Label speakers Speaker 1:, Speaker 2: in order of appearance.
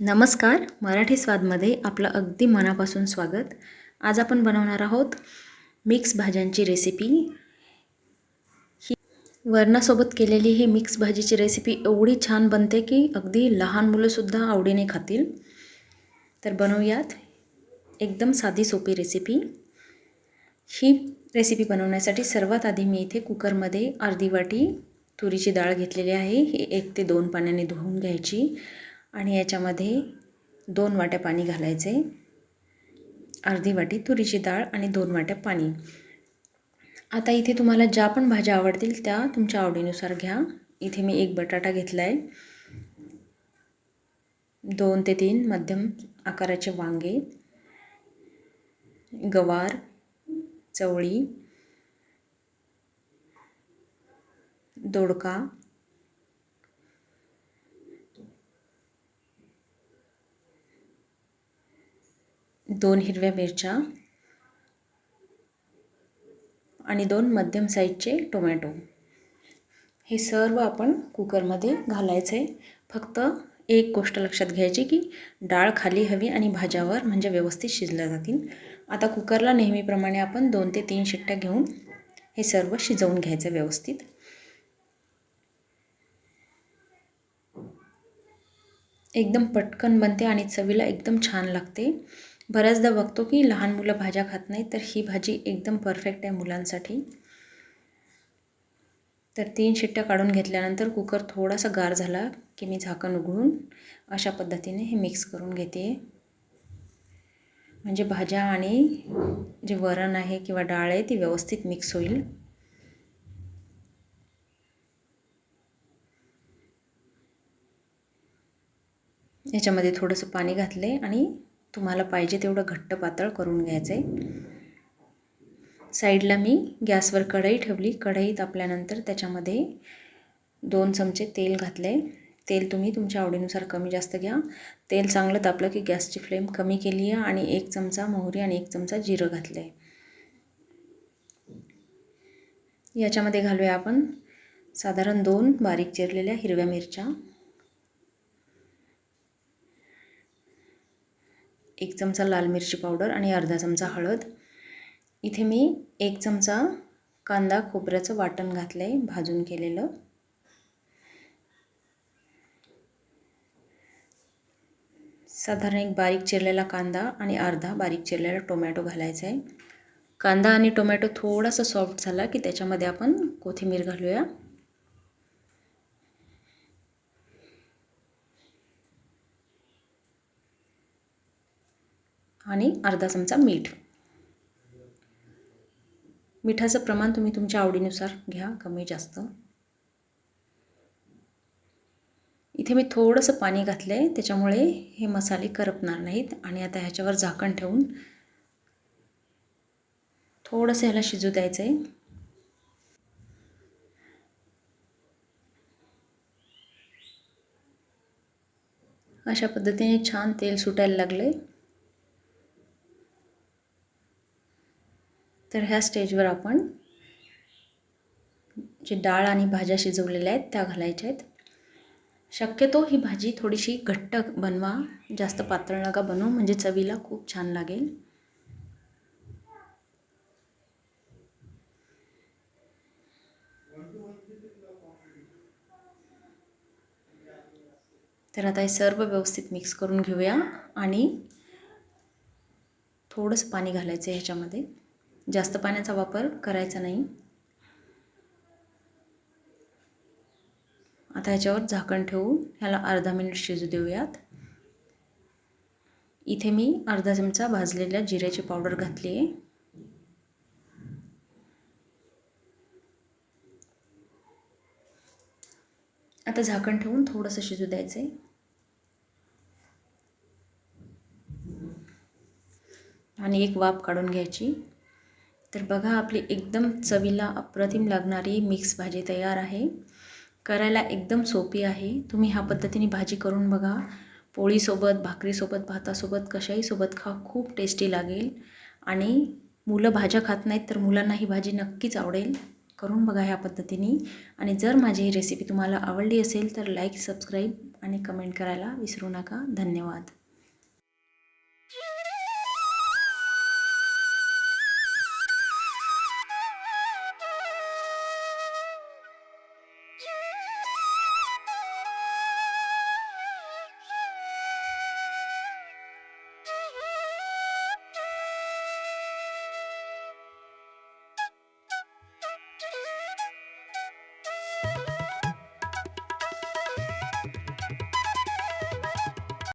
Speaker 1: नमस्कार मराठी स्वादमध्ये आपलं अगदी मनापासून स्वागत. आज आपण बनवणार आहोत मिक्स भाज्यांची रेसिपी ही वरणासोबत केलेली ही मिक्स भाजीची रेसिपी एवढी छान बनते की अगदी लहान मुलंसुद्धा आवडीने खातील. तर बनवूयात एकदम साधी सोपी रेसिपी ही रेसिपी बनवण्यासाठी सर्वात आधी मी इथे कुकरमध्ये अर्धी वाटी तुरीची डाळ घेतलेली आहे. ही एक ते दोन पाण्याने धुवून घ्यायची. आणि याच्यामध्ये दोन वाट्या पाणी घालायचे. अर्धी वाटी तुरीची डाळ आणि दोन वाट्या पाणी. आता इथे तुम्हाला ज्या पण भाज्या आवडतील त्या तुमच्या आवडीनुसार घ्या. इथे मी एक बटाटा घेतला आहे दोन ते तीन मध्यम आकाराचे वांगे गवार चवळी दोडका दोन हिरव्या मिरच्या आणि दोन मध्यम साईजचे टोमॅटो. हे सर्व आपण कुकरमध्ये घालायचं. आहे फक्त एक गोष्ट लक्षात घ्यायची की डाळ खाली हवी आणि भाज्यावर म्हणजे व्यवस्थित शिजल्या जातील. आता कुकरला नेहमीप्रमाणे आपण दोन ते तीन शिट्ट्या घेऊन हे सर्व शिजवून घ्यायचं व्यवस्थित. एकदम पटकन बनते आणि चवीला एकदम छान लागते. बऱ्याचदा बघतो की लहान मुलं भाज्या खात नाही तर ही भाजी एकदम परफेक्ट आहे मुलांसाठी. तर तीन शिट्ट्या काढून घेतल्यानंतर कुकर थोडासा गार झाला की मी झाकण उघडून अशा पद्धतीने हे मिक्स करून घेते. म्हणजे भाज्या आणि जे वरण आहे किंवा डाळ आहे ती व्यवस्थित मिक्स होईल. याच्यामध्ये थोडंसं पाणी घातले आणि तुम्हाला पाहिजे तेवढं घट्ट पातळ करून घ्यायचं आहे साईडला मी गॅसवर कढई ठेवली. कढई तापल्यानंतर त्याच्यामध्ये दोन चमचे तेल घातले तेल तुम्ही तुमच्या आवडीनुसार कमी जास्त घ्या. तेल चांगलं तापलं की गॅसची फ्लेम कमी केली आहे आणि एक चमचा मोहरी आणि एक चमचा जिरं घातलं आहे याच्यामध्ये घालूया आपण साधारण दोन बारीक चिरलेल्या हिरव्या मिरच्या. एक चमचा लाल मिरची पावडर आणि अर्धा चमचा हळद. इथे मी एक चमचा कांदा खोबऱ्याचं वाटण घातलं आहे भाजून केलेलं. साधारण एक बारीक चिरलेला कांदा आणि अर्धा बारीक चिरलेला टोमॅटो घालायचा आहे कांदा आणि टोमॅटो थोडासा सॉफ्ट झाला की त्याच्यामध्ये आपण कोथिंबीर घालूया. आणि अर्धा चमचा मीठ. मिठाचं प्रमाण तुम्ही तुमच्या आवडीनुसार घ्या कमी जास्त. इथे मी थोडंसं पाणी घातलं आहे त्याच्यामुळे हे मसाले करपणार नाहीत आणि आता ह्याच्यावर झाकण ठेवून थोडंसं ह्याला शिजू द्यायचं आहे अशा पद्धतीने छान तेल सुटायला लागलं आहे तर ह्या स्टेजवर आपण जे डाळ आणि भाज्या शिजवलेल्या आहेत त्या घालायच्या आहेत. शक्यतो ही भाजी थोडीशी घट्ट बनवा जास्त पातळ नका बनवू म्हणजे चवीला खूप छान लागेल. तर आता हे सर्व व्यवस्थित मिक्स करून घेऊया आणि थोडंसं पाणी घालायचं आहे ह्याच्यामध्ये. जास्त पाण्याचा वापर करायचा नाही. आता ह्याच्यावर झाकण ठेवून ह्याला अर्धा मिनिट शिजू देऊयात. इथे मी अर्धा चमचा भाजलेल्या जिऱ्याची पावडर घातली आहे. आता झाकण ठेवून थोडंसं शिजू द्यायचं आहे आणि एक वाफ काढून घ्यायची. तर बघा आपली एकदम चवीला अप्रतिम लागणारी मिक्स भाजी तयार आहे. करायला एकदम सोपी आहे. तुम्ही ह्या पद्धतीने भाजी करून बघा. पोळीसोबत भाकरीसोबत भातासोबत कशाहीसोबत खा खूप टेस्टी लागेल. आणि मुलं भाज्या खात नाहीत तर मुलांना ही भाजी नक्कीच आवडेल. करून बघा ह्या पद्धतीने. आणि जर माझी ही रेसिपी तुम्हाला आवडली असेल तर लाईक सबस्क्राईब आणि कमेंट करायला विसरू नका. धन्यवाद.